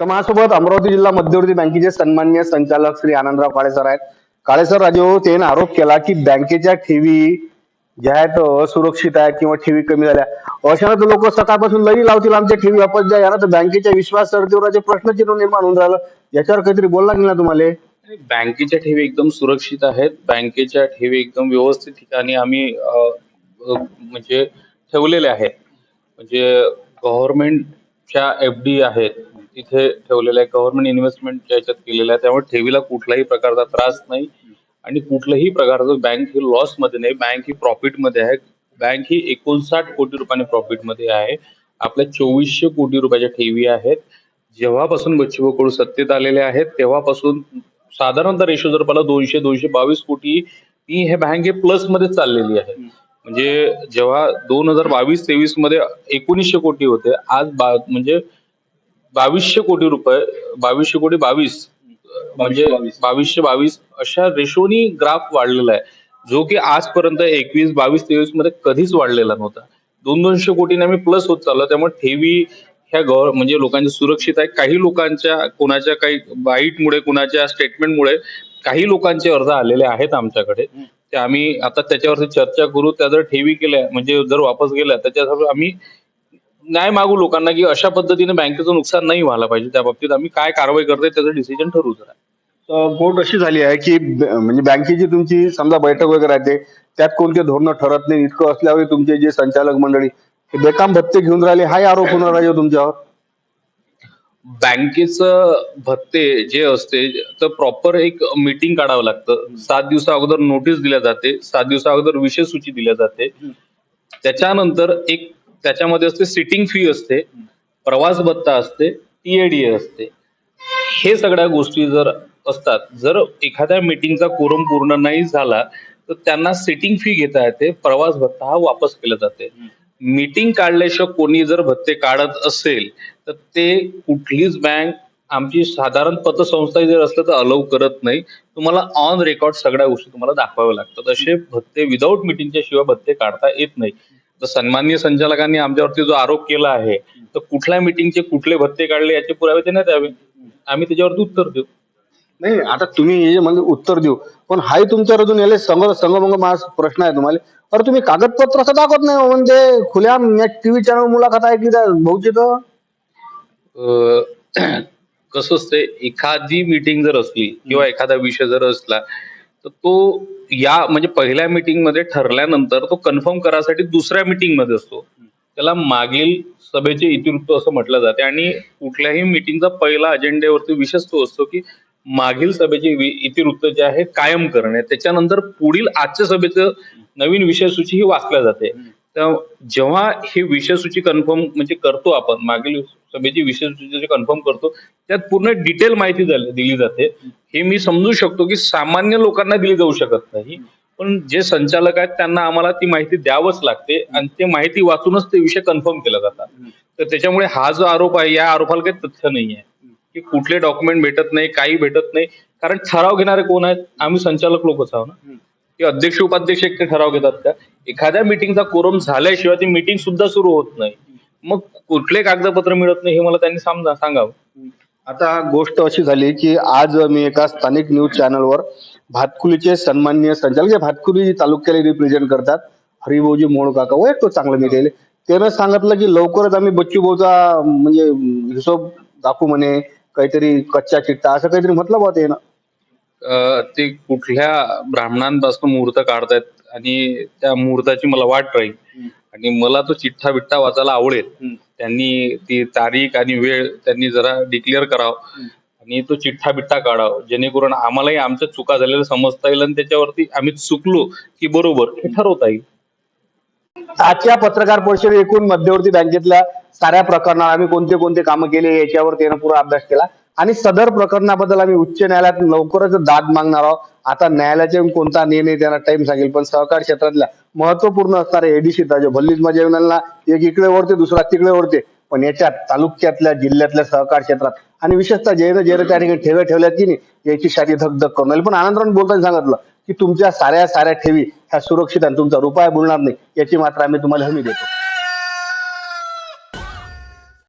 तर माझ्यासोबत अमरावती जिल्हा मध्यवर्ती बँकेचे सन्मान्य संचालक श्री आनंदराव काळे सर आहेत. काळे सर राजे हो, त्यांनी त्याने आरोप केला की बँकेच्या ठेवी ज्या आहेत असुरक्षित आहेत किंवा ठेवी कमी झाल्या. अशा तर लोक सकाळपासून लई लावतील आमच्या ठेवी वापस द्या. यानं तर बँकेच्या विश्वास सरतेवराचे प्रश्नचिन्ह निर्माण होऊन राहिलं. याच्यावर काहीतरी बोलला की ना तुम्हाला? बँकेच्या ठेवी एकदम सुरक्षित आहेत. बँकेच्या ठेवी एकदम व्यवस्थित ठिकाणी आम्ही म्हणजे ठेवलेल्या आहेत. म्हणजे गव्हर्नमेंटच्या एफ डी आहेत. तिथे ठेवलेल्या आहे. गव्हर्नमेंट इन्व्हेस्टमेंटच्या याच्यात केलेल्या आहे त्यामुळे ठेवीला कुठलाही प्रकारचा त्रास नाही. आणि कुठल्याही प्रकारचं बँक ही लॉसमध्ये नाही बँक ही प्रॉफिटमध्ये आहे. बँक ही एकोणसाठ कोटी रुपयांनी प्रॉफिटमध्ये आहे. आपल्या चोवीसशे कोटी रुपयाच्या ठेवी आहेत. जेव्हापासून बच्चूभाऊ कडू सत्तेत आलेले आहेत तेव्हापासून साधारणतः रेशो जर पाहिला दोनशे दोनशे बावीस कोटी ती हे बँक हे प्लसमध्ये चाललेली आहे. म्हणजे जेव्हा दोन हजार बावीस तेवीसमध्ये एकोणीसशे कोटी होते आज म्हणजे बावीसशे कोटी रुपये बावीसशे कोटी बावीस म्हणजे बावीसशे बावीस. अशा रेशोनी ग्राफ वाढलेला आहे जो की आजपर्यंत एकवीस बावीस तेवीसमध्ये कधीच वाढलेला नव्हता. दोन दोनशे कोटीने आम्ही प्लस होत चाललो त्यामुळे ठेवी ह्या गव्हर म्हणजे लोकांच्या सुरक्षित आहे. काही लोकांच्या कोणाच्या काही बाईटमुळे कोणाच्या स्टेटमेंटमुळे काही लोकांचे अर्ज आलेले आहेत आमच्याकडे. ते आम्ही आता त्याच्यावरती चर्चा करू. त्या जर ठेवी केल्या म्हणजे जर वापस गेल्या त्याच्यासाठी आम्ही न्याय मागू लोकांना की अशा पद्धतीने बँकेचं नुकसान नाही व्हायला पाहिजे. त्या बाबतीत आम्ही काय कारवाई करतोय त्याचं डिसिजन ठरवू जरा. गोट अशी झाली आहे की म्हणजे बँकेची तुमची समजा बैठक वगैरे राहते त्यात कोणते धोरणं ठरत नाही. इतकं असल्यावर तुमचे जे संचालक मंडळी बेकाम भत्ते घेऊन राहिले. हाही आरोप होणार आहे तुमच्यावर? बँकेचं भत्ते जे असते तर प्रॉपर एक मीटिंग काढावं लागतं. सात दिवसा अगोदर नोटीस दिल्या जाते. सात दिवसा अगोदर विषय सूची दिल्या जाते. त्याच्यानंतर एक त्याच्यामध्ये असते सिटिंग फी असते प्रवास भत्ता असते टीएडी असते. हे सगळ्या गोष्टी जर असतात जर एखाद्या मीटिंगचा कोरम पूर्ण नाही झाला तर त्यांना सिटिंग फी घेता येते प्रवास भत्ता हा वापस केला जाते. मीटिंग काढल्याशिवाय कोणी जर भत्ते काढत असेल तर ते कुठलीच बँक आमची साधारण पतसंस्था जर असलं तर अलाउ करत नाही. तुम्हाला ऑन रेकॉर्ड सगळ्या गोष्टी तुम्हाला दाखवाव्या लागतात. असे भत्ते विदाऊट मिटिंगच्या शिवाय भत्ते काढता येत नाही. तर सन्माननीय संचालकांनी आमच्यावरती जो आरोप केला आहे तर कुठल्या मिटिंगचे कुठले भत्ते काढले याचे पुरावे त्यांना द्यावे. आम्ही त्याच्यावरती उत्तर देऊ. नाही आता तुम्ही हे म्हणजे उत्तर देऊ पण हाही तुमच्यावर अजून याले संग संगमंग प्रश्न आहे तुम्हाला. अरे तुम्ही कागदपत्र असं दाखवत नाही हो, म्हणजे खुल्या टीव्ही चॅनल मुलाखत ऐकली त्या भाऊची तर कसं असते एखादी मीटिंग जर असली किंवा एखादा विषय जर असला तर तो या म्हणजे पहिल्या मीटिंगमध्ये ठरल्यानंतर तो कन्फर्म करायसाठी दुसऱ्या मीटिंगमध्ये असतो. त्याला मागील सभेचे इतिवृत्त असं म्हटलं जाते. आणि कुठल्याही मीटिंगचा पहिला अजेंडेवरती विशेष तो असतो की मागील सभेचे इतिवृत्त जे आहे कायम करणे. त्याच्यानंतर पुढील आजच्या सभेचं नवीन विषय सूची ही वाचल्या जाते. तर जेव्हा हे विषय सूची कन्फर्म म्हणजे करतो आपण मागील सभेची विषयसूची कन्फर्म करतो त्यात पूर्ण डिटेल माहिती दिली जाते. हे मी समजू शकतो की सामान्य लोकांना दिली जाऊ शकत नाही पण जे संचालक आहेत त्यांना आम्हाला ती माहिती द्यावंच लागते आणि ते माहिती वाचूनच ते विषय कन्फर्म केला जातात. तर त्याच्यामुळे हा जो आरोप आहे या आरोपाला काही तथ्य नाही आहे की कुठले डॉक्युमेंट भेटत नाही काही भेटत नाही. कारण ठराव घेणारे कोण आहेत? आम्ही संचालक लोकच आहोत ना. ते अध्यक्ष उपाध्यक्ष एकटे ठराव घेतात का? एखाद्या मिटिंगचा कोरम झाल्याशिवाय ती मिटिंग सुद्धा सुरू होत नाही. मग कुठले कागदपत्र मिळत नाही हे मला त्यांनी समजा सांगावं. आता गोष्ट अशी झाली की आज मी एका स्थानिक न्यूज चॅनलवर भातकुलीचे सन्मान्य संचालक जे भातकुली तालुक्याला रिप्रेझेंट करतात हरिभाऊजी मोळ काका व एक तो चांगलं मी केले त्यानं सांगितलं की लवकरच आम्ही बच्चू भाऊचा म्हणजे हिशोब दाखवू म्हणे काहीतरी कच्चा चिट्टा असं काहीतरी म्हटलं बा त्यानं. अं, ते कुठल्या ब्राह्मणांपासून मुहूर्त काढतायत आणि त्या मुहूर्ताची मला वाट राहील. आणि मला तो चिठ्ठा बिठ्ठा वाचायला आवडेल. त्यांनी ती तारीख आणि वेळ त्यांनी जरा डिक्लेअर करावं आणि तो चिठ्ठा बिठ्ठा काढावं. जेणेकरून आम्हालाही आमच्या चुका झालेल्या समजता येईल आणि त्याच्यावरती आम्ही चुकलो की बरोबर हे ठरवता येईल. आजच्या पत्रकार परिषदेत एकूण मध्यवर्ती बँकेतल्या साऱ्या प्रकरणात आम्ही कोणते कोणते कामं केले याच्यावर त्यानं पुरा अभ्यास केला. आणि सदर प्रकरणाबद्दल आम्ही उच्च न्यायालयात लवकरच दाद मागणार आहोत. आता न्यायालयाचे कोणता निर्णय त्यांना टाइम सांगेल. पण सहकार क्षेत्रातल्या महत्त्वपूर्ण असणारे एडीसी जे भल्लीच माझ्या येऊन एक इकडे ओढते दुसरा तिकडे ओढते. पण याच्यात तालुक्यातल्या जिल्ह्यातल्या सहकार क्षेत्रात आणि विशेषतः जैन जे त्या ठिकाणी ठेव्या ठेवल्यात की नाही याची शादी धकधक करून राहिली. पण आनंदराव बोलताना सांगितलं की तुमच्या साऱ्या साऱ्या ठेवी ह्या सुरक्षित आणि तुमचा रुपया बुडणार नाही याची मात्र आम्ही तुम्हाला हमी देतो.